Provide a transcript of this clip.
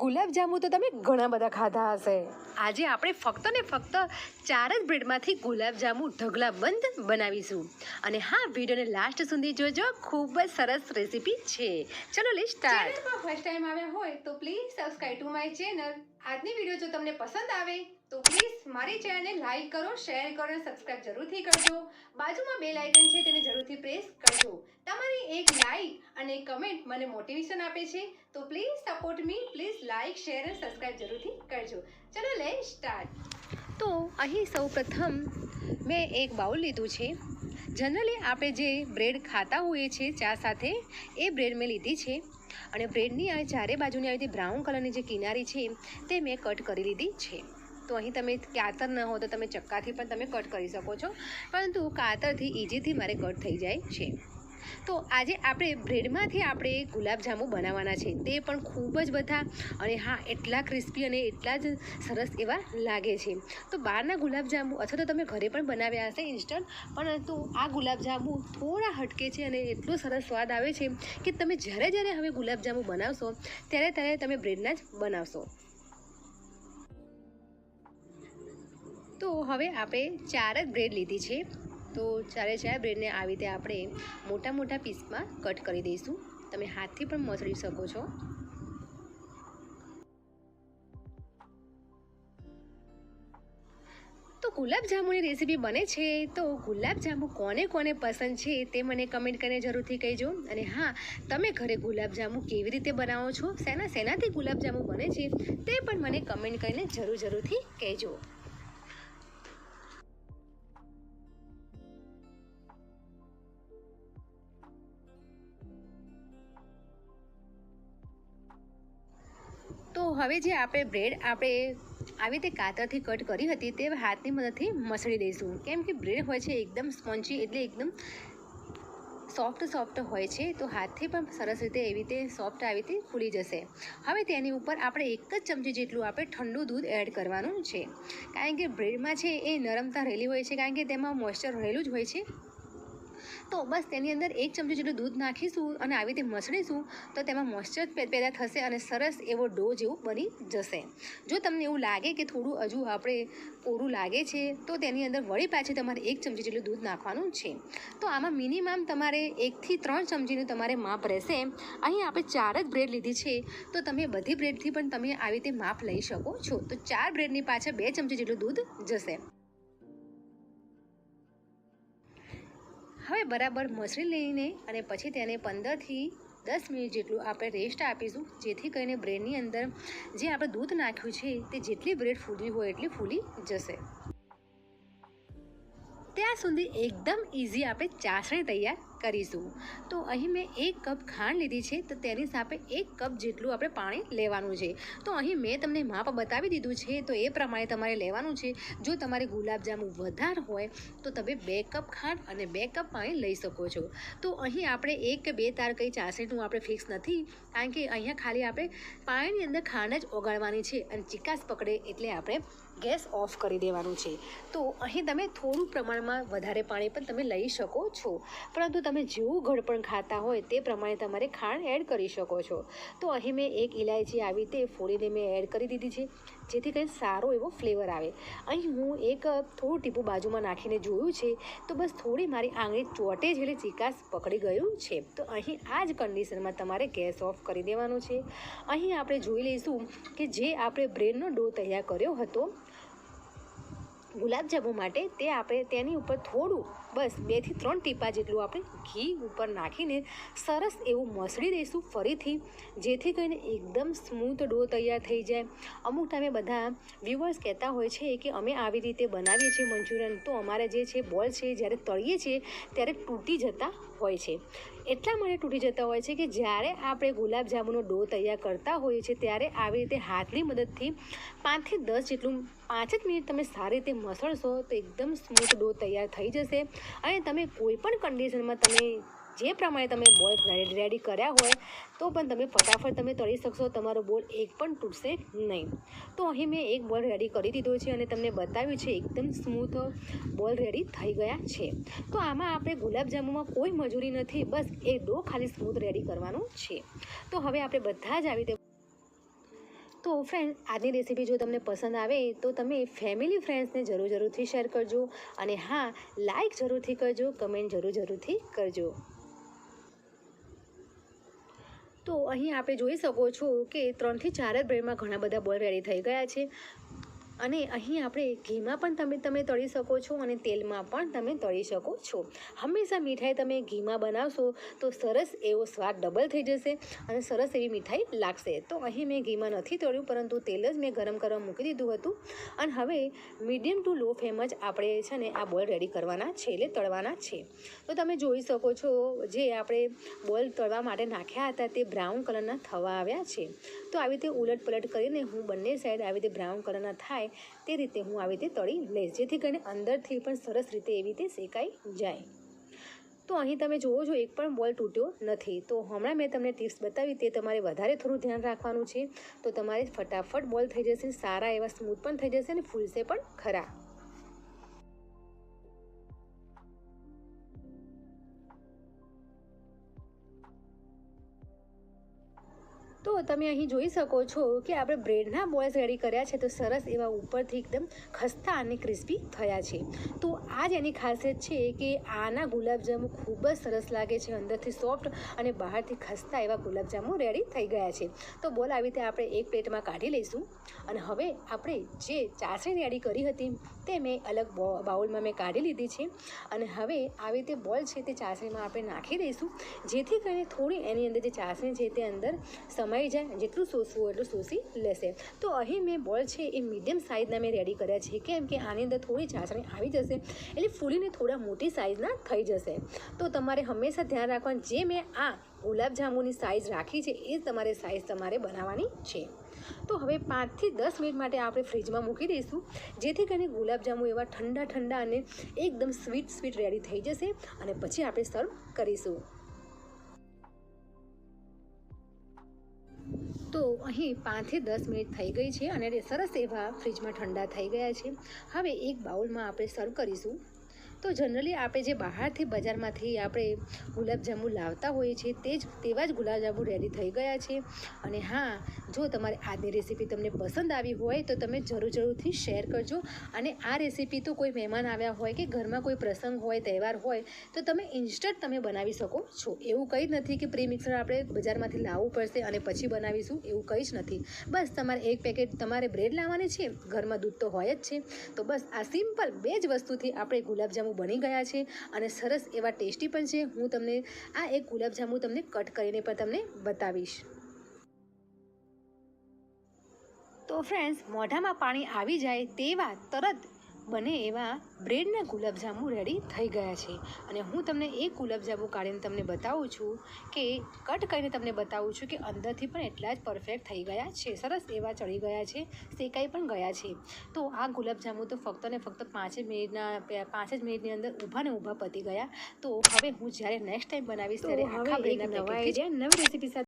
ગુલાબજાંબુ તો તમે ઘણા બધા ખાધા હશે. આજે આપણે ફક્ત ને ફક્ત ચાર જ બ્રેડમાંથી ગુલાબજાંબુ ઢગલા બંધ બનાવીશું. અને હા વિડીયોને લાસ્ટ સુધી જોજો ખૂબ જ સરસ રેસીપી છે. ચલો લે સ્ટાર્ટ ફર્સ્ટ ટાઈમ આવ્યા હોય તો please subscribe to my channel આજની વીડિયો જો તમને પસંદ આવે તો પ્લીઝ મારી ચેનલને લાઈક કરો શેર કરો અને સબસ્ક્રાઇબ જરૂરથી કરજો. બાજુમાં બેલ આઇકન છે તેને જરૂરથી પ્રેસ કરજો. તમારી એક લાઈક અને કમેન્ટ મને મોટિવેશન આપે છે, તો please support me please like share અને સબસ્ક્રાઇબ જરૂરથી કરજો. ચલો લે સ્ટાર્ટ તો અહીં સૌપ્રથમ મેં એક બાઉલ લીધું છે. જનરલી આપણે જે બ્રેડ ખાતા હોઈએ છીએ ચા સાથે, એ બ્રેડ મેં લીધી છે. અને બ્રેડની આ ચારે બાજુની આવી બ્રાઉન કલરની જે કિનારી છે, તે મેં કટ કરી લીધી છે. તો અહીં તમે કાતર ન હો તો તમે ચક્કાથી પણ તમે કટ કરી શકો છો. પરંતુ કાતરથી ઇઝીથી મારે કટ થઈ જાય છે. તો આજે આપણે બ્રેડમાંથી આપણે ગુલાબજાંબુ બનાવવાના છે. તે પણ ખૂબ જ બધા અને હા, એટલા ક્રિસ્પી અને એટલા જ સરસ એવા લાગે છે. તો બહારના ગુલાબજાંબુ અથવા તો તમે ઘરે પણ બનાવ્યા હશે ઇન્સ્ટન્ટ, પરંતુ આ ગુલાબજાંબુ થોડા હટકે છે અને એટલો સરસ સ્વાદ આવે છે કે તમે જ્યારે જ્યારે હવે ગુલાબજાંબુ બનાવશો, ત્યારે ત્યારે તમે બ્રેડના જ બનાવશો. તો હવે આપણે ચાર જ બ્રેડ લીધી છે. તો ચારે ચાર બ્રેડને આવી રીતે આપણે મોટા મોટા પીસમાં કટ કરી દઈશું. તમે હાથથી પણ મસળી શકો છો. તો ગુલાબજાંબુની રેસીપી બને છે. તો ગુલાબજાંબુ કોને કોને પસંદ છે તે મને કમેન્ટ કરીને જરૂરથી કહેજો. અને હા, તમે ઘરે ગુલાબજાંબુ કેવી રીતે બનાવો છો, શેના શેનાથી ગુલાબજાંબુ બને છે તે પણ મને કમેન્ટ કરીને જરૂર જરૂરથી કહેજો. હવે જે આપણે બ્રેડ આપણે આવી રીતે કાતરથી કટ કરી હતી તે હાથની મદદથી મસળી દઈશું. કેમ કે બ્રેડ હોય છે એકદમ સ્પોન્જી એટલે એકદમ સોફ્ટ સોફ્ટ હોય છે, તો હાથથી પણ સરસ રીતે એવી રીતે સોફ્ટ આવી રીતે ફૂલી જશે. હવે તેની ઉપર આપણે એક જ ચમચી જેટલું આપણે ઠંડુ દૂધ એડ કરવાનું છે. કારણ કે બ્રેડમાં છે એ નરમતા રહેલી હોય છે, કારણ કે તેમાં મોઇશ્ચર રહેલું જ હોય છે. તો બસ તેની અંદર એક ચમચી જેટલું દૂધ નાખીશું અને આવી રીતે મસળીશું તો તેમાં મોઇશ્ચર પેદા થશે અને સરસ એવો ડો જેવું બની જશે. જો તમને એવું લાગે કે થોડું હજુ આપણે કોરું લાગે છે, તો તેની અંદર વળી પાછી તમારે એક ચમચી જેટલું દૂધ નાખવાનું છે. તો આમાં મિનિમમ તમારે એકથી ત્રણ ચમચીનું તમારે માપ રહેશે. અહીં આપણે ચાર જ બ્રેડ લીધી છે, તો તમે બધી બ્રેડથી પણ તમે આવી રીતે માપ લઈ શકો છો. તો ચાર બ્રેડની પાછળ બે ચમચી જેટલું દૂધ જશે. હવે બરાબર મસળી લઈને અને પછી તેને પંદરથી દસ મિનિટ જેટલું આપણે રેસ્ટ આપીશું, જેથી કરીને બ્રેડની અંદર જે આપણે દૂધ નાખ્યું છે, તે જેટલી બ્રેડ ફૂલી હોય એટલી ફૂલી જશે. ત્યાં સુધી એકદમ ઇઝી આપણે ચાસણી તૈયાર કરીશું. તો અહીં મેં એક કપ ખાંડ લીધી છે, તો તેની સાથે એક કપ જેટલું આપણે પાણી લેવાનું છે. તો અહીં મેં તમને માપ બતાવી દીધું છે, તો એ પ્રમાણે તમારે લેવાનું છે. જો તમારે ગુલાબજાંબુ વધારે હોય, તો તમે બે કપ ખાંડ અને બે કપ પાણી લઈ શકો છો. તો અહીં આપણે એક કે બે તાર કંઈ ચાસણીનું આપણે ફિક્સ નથી, કારણ કે અહીંયા ખાલી આપણે પાણીની અંદર ખાંડ જ ઓગાળવાની છે અને ચિકાસ પકડે એટલે આપણે ગેસ ઓફ કરી દેવાનું છે. તો અહીં તમે થોડું પ્રમાણમાં વધારે પાણી પણ તમે લઈ શકો છો. પરંતુ તમે જેવું ગળપણ ખાતા હોય તે પ્રમાણે તમારે ખાંડ એડ કરી શકો છો. તો અહીં મેં એક ઇલાયચી આવી રીતે ફોડીને મેં એડ કરી દીધી છે. જેથી કંઈ સારો એવો ફ્લેવર આવે. અહીં હું એક થોડું ટીપું બાજુમાં નાખીને જોયું છે, તો બસ થોડી મારી આંગળી ચોટે જ એટલે ચિકાસ પકડી ગયું છે. તો અહીં આ જ કન્ડિશનમાં તમારે ગેસ ઓફ કરી દેવાનું છે. અહીં આપણે જોઈ લઈશું કે જે આપણે બ્રેડનો ડો તૈયાર કર્યો હતો ગુલાબજાંબુ માટે તે આપણે તેની ઉપર થોડું, બસ બેથી ત્રણ ટીપા જેટલું આપણે ઘી ઉપર નાખીને સરસ એવું મસળી દઈશું ફરીથી, જેથી કરીને એકદમ સ્મૂથ ડો તૈયાર થઈ જાય. અમુક ટાઈમે બધા વ્યુઅર્સ કહેતા હોય છે કે અમે આવી રીતે બનાવીએ છીએ મંચુરિયન, તો અમારે જે છે, બોલ છે, જ્યારે તળીએ છીએ, ત્યારે તૂટી જતા હોય છે. એટલા માટે તૂટી જતા હોય છે કે જ્યારે આપણે ગુલાબજાંબુનો ડો તૈયાર કરતા હોઈએ છીએ, ત્યારે આવી રીતે હાથની મદદથી પાંચથી દસ જેટલું પાંચ જ મિનિટ તમે સારી રીતે મસળશો તો એકદમ સ્મૂથ ડો તૈયાર થઈ જશે. અને તમે કોઈ પણ કન્ડિશનમાં તમે જે પ્રમાણે તમે બોલ રેડી કર્યા હોય, તો પણ તમે ફટાફટ તમે તળી શકશો, તમારો બોલ એક પણ તૂટશે નહીં. તો અહીં મેં એક બોલ રેડી કરી દીધો છે અને તમને બતાવ્યું છે, એકદમ સ્મૂથ બોલ રેડી થઈ ગયા છે. તો આમાં આપણે ગુલાબજાંબુમાં કોઈ મજૂરી નથી, બસ એ ડો ખાલી સ્મૂથ રેડી કરવાનું છે. તો હવે આપણે બધા જ આવી રીતે તો ફ્રેન્ડ આજની રેસીપી જો તમને પસંદ આવે, તો તમે ફેમિલી ફ્રેન્ડ્સને જરૂર જરૂરથી શેર કરજો. અને હા લાઈક જરૂરથી કરજો કમેન્ટ જરૂર જરૂરથી કરજો. તો અહીં આપણે જોઈ શકો છો કે ત્રણથી ચાર જ બ્રેડમાં ઘણા બધા બોલ રેડી થઈ ગયા છે. અને અહીં આપણે ઘીમાં પણ તમે તમે તળી શકો છો અને તેલમાં પણ તમે તળી શકો છો. હંમેશા મીઠાઈ તમે ઘીમાં બનાવશો તો સરસ એવો સ્વાદ ડબલ થઈ જશે અને સરસ એવી મીઠાઈ લાગશે. તો અહીં મેં ઘીમાં નથી તળ્યું, પરંતુ તેલ જ મેં ગરમ કરવા મૂકી દીધું હતું. અને હવે મીડિયમ ટુ લો ફ્લેમ જ આપણે છે ને આ બોલ રેડી કરવાના છે, એટલે તળવાના છે. તો તમે જોઈ શકો છો જે આપણે બોલ તળવા માટે નાખ્યા હતા તે બ્રાઉન કલરના થવા આવ્યા છે. તો આવી રીતે ઉલટ પલટ કરીને હું બંને સાઈડ આવી રીતે બ્રાઉન કલરના થાય તે રીતે હું આવી રીતે તળી લઈશ, જેથી કરીને અંદરથી પણ સરસ રીતે એવી રીતે શેકાઈ જાય. તો અહીં તમે જુઓ છો, એક પણ બોલ તૂટ્યો નથી. તો હમણાં મેં તમને ટિપ્સ બતાવી, તે તમારે વધારે થોડું ધ્યાન રાખવાનું છે. તો તમારે ફટાફટ બોલ થઈ જશે, સારા એવા સ્મૂથ પણ થઈ જશે અને ફૂલશે પણ ખરા. તો તમે અહીં જોઈ શકો છો કે આપણે બ્રેડના બોલ્સ રેડી કર્યા છે તો સરસ એવા ઉપરથી એકદમ ખસ્તા અને ક્રિસ્પી થયા છે. તો આ જ એની ખાસિયત છે કે આના ગુલાબજાંબુ ખૂબ જ સરસ લાગે છે, અંદરથી સોફ્ટ અને બહારથી ખસ્તા એવા ગુલાબજાંબુ રેડી થઈ ગયા છે. તો બોલ આવી રીતે આપણે એક પ્લેટમાં કાઢી લઈશું અને હવે આપણે જે ચાસણી રેડી કરી હતી તે મેં અલગ બાઉલમાં મેં કાઢી લીધી છે અને હવે આવી રીતે બોલ છે તે ચાસણીમાં આપણે નાખી દઈશું જેથી કરીને થોડી એની અંદર જે ચાસણી છે તે અંદર સમાઈ જાય જેટલું સોસવું એટલું સોસી લેશે. તો અહીં મેં બોલ છે એ મીડિયમ સાઇઝના મેં રેડી કર્યા છે. કેમ કે આની અંદર થોડી ચાસણી આવી જશે એટલે ફૂલીને થોડા મોટી સાઇઝના થઈ જશે. તો તમારે હંમેશા ધ્યાન રાખવાનું જે મેં આ ગુલાબજાંબુની સાઇઝ રાખી છે એ તમારે સાઇઝ તમારે બનાવવાની છે. તો હવે પાંચથી દસ મિનિટ માટે આપણે ફ્રીજમાં મૂકી દઈશું. જેથી કરીને ગુલાબજાંબુ એવા ઠંડા ઠંડા અને એકદમ સ્વીટ સ્વીટ રેડી થઈ જશે અને પછી આપણે સર્વ કરીશું. તો અહીં પાંચથી દસ મિનિટ થઈ ગઈ છે અને સરસ એવા ફ્રીજમાં ઠંડા થઈ ગયા છે. હવે એક બાઉલમાં આપણે સર્વ કરીશું. તો જનરલી આપણે જે બહારથી બજારમાંથી આપણે ગુલાબજાંબુ લાવતા હોઈએ છીએ, તે જ તેવા જ ગુલાબજાંબુ રેડી થઈ ગયા છે. અને હા, જો તમારે આજની રેસીપી તમને પસંદ આવી હોય, તો તમે જરૂર જરૂરથી શેર કરજો. અને આ રેસીપી તો કોઈ મહેમાન આવ્યા હોય કે ઘરમાં કોઈ પ્રસંગ હોય, તહેવાર હોય, તો તમે ઇન્સ્ટન્ટ તમે બનાવી શકો છો. એવું કંઈ જ નથી કે પ્રી મિક્સર આપણે બજારમાંથી લાવવું પડશે અને પછી બનાવીશું, એવું કંઈ જ નથી. બસ તમારે એક પેકેટ તમારે બ્રેડ લાવવાની છે, ઘરમાં દૂધ તો હોય જ છે. તો બસ આ સિમ્પલ બે જ વસ્તુથી આપણે ગુલાબજાંબુ બની ગયા છે અને સરસ એવા ટેસ્ટી પણ છે. હું તમને આ એક ગુલાબજાંબુ તમને કટ કરીને પણ તમને બતાવીશ. તો ફ્રેન્ડ્સ મોઢામાં પાણી આવી જાય તેવા તરત બને એવા બ્રેડના ગુલાબજાંબુ રેડી થઈ ગયા છે. અને હું તમને એ ગુલાબજાંબુ કાઢીને તમને બતાવું છું કે કટ કરીને તમને બતાવું છું કે અંદરથી પણ એટલા જ પરફેક્ટ થઈ ગયા છે. સરસ એવા ચડી ગયા છે. શેકાઈ પણ ગયા છે. તો આ ગુલાબજાંબુ તો ફક્ત ને ફક્ત પાંચ જ મિનિટના પાંચ જ મિનિટની અંદર ઊભા ને ઊભા પતી ગયા. તો હવે હું જ્યારે નેક્સ્ટ ટાઈમ બનાવીશ ત્યારે આખા બ્રેડના નવી રેસીપી સાથે